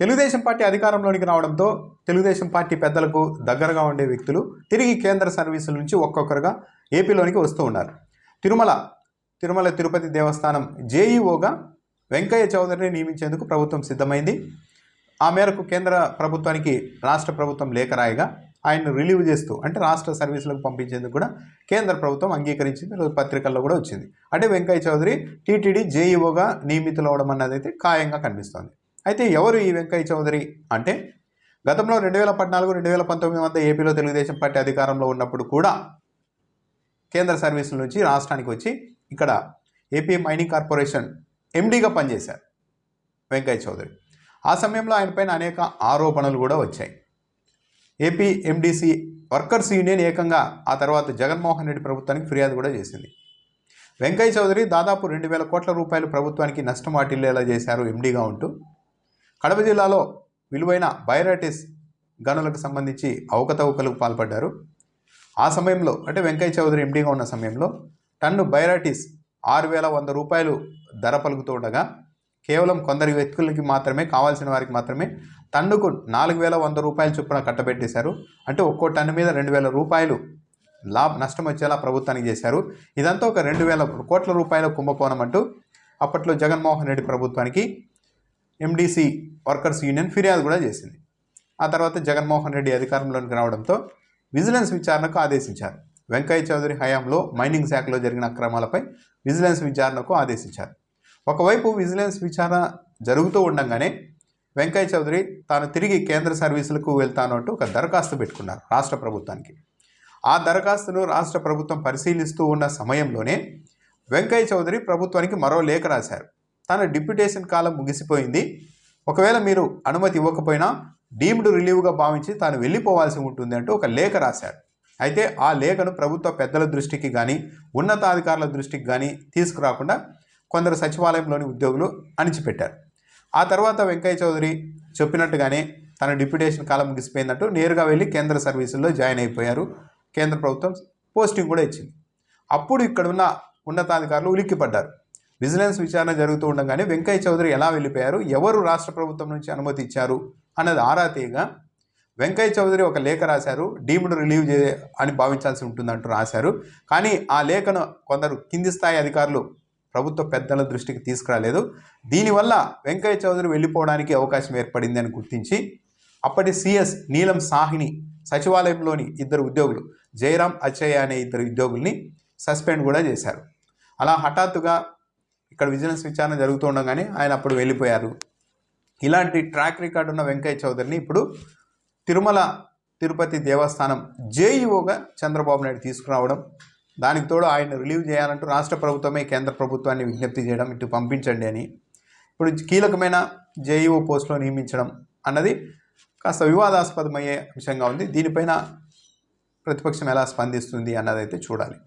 Telugu Desam party అధికారంలోనికి రావడంతో Telugu Desam party పెద్దలకు దగ్గరగా ఉండే వ్యక్తులు తిరిగి కేంద్ర సర్వీసుల నుంచి ఒక్కొక్కరుగా ఏపీలోనికి వస్తూ ఉన్నారు. తిరుమల తిరుమల తిరుపతి దేవస్థానం జేఈఓగా వెంకయ్య చౌదరిని నియమించేందుకు ప్రభుత్వం సిద్ధమైంది. ఆ మేరకు కేంద్ర ప్రభుత్వానికి రాష్ట్ర ప్రభుత్వం లేఖ రాయగా ఆయన్ను రిలీవ్ చేస్తూ అంటే రాష్ట్ర సర్వీసులకు పంపించేందుకు కూడా కేంద్ర ప్రభుత్వం అంగీకరించింది. పత్రికల్లో కూడా వచ్చింది. అంటే వెంకయ్య చౌదరి టీటీడీ జేఈఓగా నియమితులవడం అన్నది అయితే ఖాయంగా కనిపిస్తోంది. అయితే ఎవరు ఈ వెంకయ్య చౌదరి? అంటే గతంలో రెండు వేల పద్నాలుగు రెండు వేల పంతొమ్మిది వద్ద ఏపీలో తెలుగుదేశం పార్టీ అధికారంలో ఉన్నప్పుడు కూడా కేంద్ర సర్వీసుల నుంచి రాష్ట్రానికి వచ్చి ఇక్కడ ఏపీ మైనింగ్ కార్పొరేషన్ ఎండీగా పనిచేశారు వెంకయ్య చౌదరి. ఆ సమయంలో ఆయన పైన అనేక ఆరోపణలు కూడా వచ్చాయి. ఏపీ ఎండీసీ వర్కర్స్ యూనియన్ ఏకంగా ఆ తర్వాత జగన్మోహన్ రెడ్డి ప్రభుత్వానికి ఫిర్యాదు కూడా చేసింది. వెంకయ్య చౌదరి దాదాపు రెండు వేల కోట్ల రూపాయలు ప్రభుత్వానికి నష్టం వాటిల్లేలా చేశారు ఎండీగా ఉంటూ కడప జిల్లాలో విలువైన బైరాటిస్ గనులకు సంబంధించి అవకతవకలకు పాల్పడ్డారు. ఆ సమయంలో అంటే వెంకయ్య చౌదరి ఎండీగా ఉన్న సమయంలో టన్ను బైరాటిస్ ఆరు వేల వంద రూపాయలు ధర పలుకుతూ ఉండగా కేవలం కొందరి వ్యక్తులకి మాత్రమే కావాల్సిన వారికి మాత్రమే టన్నుకు నాలుగు వేల వంద రూపాయలు చొప్పున కట్టబెట్టేశారు. అంటే ఒక్కో టన్ను మీద రెండు వేల రూపాయలు లాభ నష్టం వచ్చేలా ప్రభుత్వానికి చేశారు. ఇదంతా ఒక రెండు వేల కోట్ల రూపాయల కుంభకోణం అంటూ అప్పట్లో జగన్మోహన్ రెడ్డి ప్రభుత్వానికి ఎండీసీ వర్కర్స్ యూనియన్ ఫిర్యాదు కూడా చేసింది. ఆ తర్వాత జగన్మోహన్ రెడ్డి అధికారంలోకి రావడంతో విజిలెన్స్ విచారణకు ఆదేశించారు. వెంకయ్య చౌదరి హయాంలో మైనింగ్ శాఖలో జరిగిన అక్రమాలపై విజిలెన్స్ విచారణకు ఆదేశించారు. ఒకవైపు విజిలెన్స్ విచారణ జరుగుతూ ఉండగానే వెంకయ్య చౌదరి తాను తిరిగి కేంద్ర సర్వీసులకు వెళ్తాను అంటూ ఒక దరఖాస్తు పెట్టుకున్నారు రాష్ట్ర ప్రభుత్వానికి. ఆ దరఖాస్తును రాష్ట్ర ప్రభుత్వం పరిశీలిస్తూ ఉన్న సమయంలోనే వెంకయ్య చౌదరి ప్రభుత్వానికి మరో లేఖ రాశారు. తన డిప్యుటేషన్ కాలం ముగిసిపోయింది. ఒకవేళ మీరు అనుమతి ఇవ్వకపోయినా డీమ్డ్ రిలీవ్గా భావించి తాను వెళ్ళిపోవాల్సి ఉంటుంది అంటూ ఒక లేఖ రాశారు అయితే ఆ లేఖను ప్రభుత్వ పెద్దల దృష్టికి కానీ ఉన్నతాధికారుల దృష్టికి కానీ తీసుకురాకుండా కొందరు సచివాలయంలోని ఉద్యోగులు అణిచిపెట్టారు. ఆ తర్వాత వెంకయ్య చౌదరి చెప్పినట్టుగానే తన డిప్యుటేషన్ కాలం ముగిసిపోయిందంటూ నేరుగా వెళ్ళి కేంద్ర సర్వీసుల్లో జాయిన్ అయిపోయారు. కేంద్ర ప్రభుత్వం పోస్టింగ్ కూడా ఇచ్చింది. అప్పుడు ఇక్కడ ఉన్న ఉన్నతాధికారులు ఉలిక్కిపడ్డారు. విజిలెన్స్ విచారణ జరుగుతూ ఉండగానే వెంకయ్య చౌదరి ఎలా వెళ్ళిపోయారు? ఎవరు రాష్ట్ర ప్రభుత్వం నుంచి అనుమతి ఇచ్చారు అన్నది ఆరా తీయగా వెంకయ్య చౌదరి ఒక లేఖ రాశారు. డీమ్డ్ రిలీవ్ చే అని భావించాల్సి ఉంటుందంటూ రాశారు. కానీ ఆ లేఖను కొందరు కింది స్థాయి అధికారులు ప్రభుత్వ పెద్దల దృష్టికి తీసుకురాలేదు. దీనివల్ల వెంకయ్య చౌదరి వెళ్ళిపోవడానికి అవకాశం ఏర్పడింది అని గుర్తించి అప్పటి సిఎస్ నీలం సాహిని సచివాలయంలోని ఇద్దరు ఉద్యోగులు జయరాం అచ్చయ్య అనే ఇద్దరు ఉద్యోగుల్ని సస్పెండ్ కూడా చేశారు. అలా హఠాత్తుగా ఇక్కడ విజిలెన్స్ విచారణ జరుగుతుండగానే ఆయన అప్పుడు వెళ్ళిపోయారు. ఇలాంటి ట్రాక్ రికార్డు ఉన్న వెంకయ్య చౌదరిని ఇప్పుడు తిరుమల తిరుపతి దేవస్థానం జేఈఓగా చంద్రబాబు నాయుడు తీసుకురావడం దానికి తోడు ఆయన రిలీవ్ చేయాలంటూ రాష్ట్ర ప్రభుత్వమే కేంద్ర ప్రభుత్వాన్ని విజ్ఞప్తి చేయడం ఇటు పంపించండి అని. ఇప్పుడు కీలకమైన జేఈఓ పోస్టులో నియమించడం అన్నది కాస్త వివాదాస్పదమయ్యే విషయంగా ఉంది. దీనిపైన ప్రతిపక్షం ఎలా స్పందిస్తుంది అన్నదైతే చూడాలి.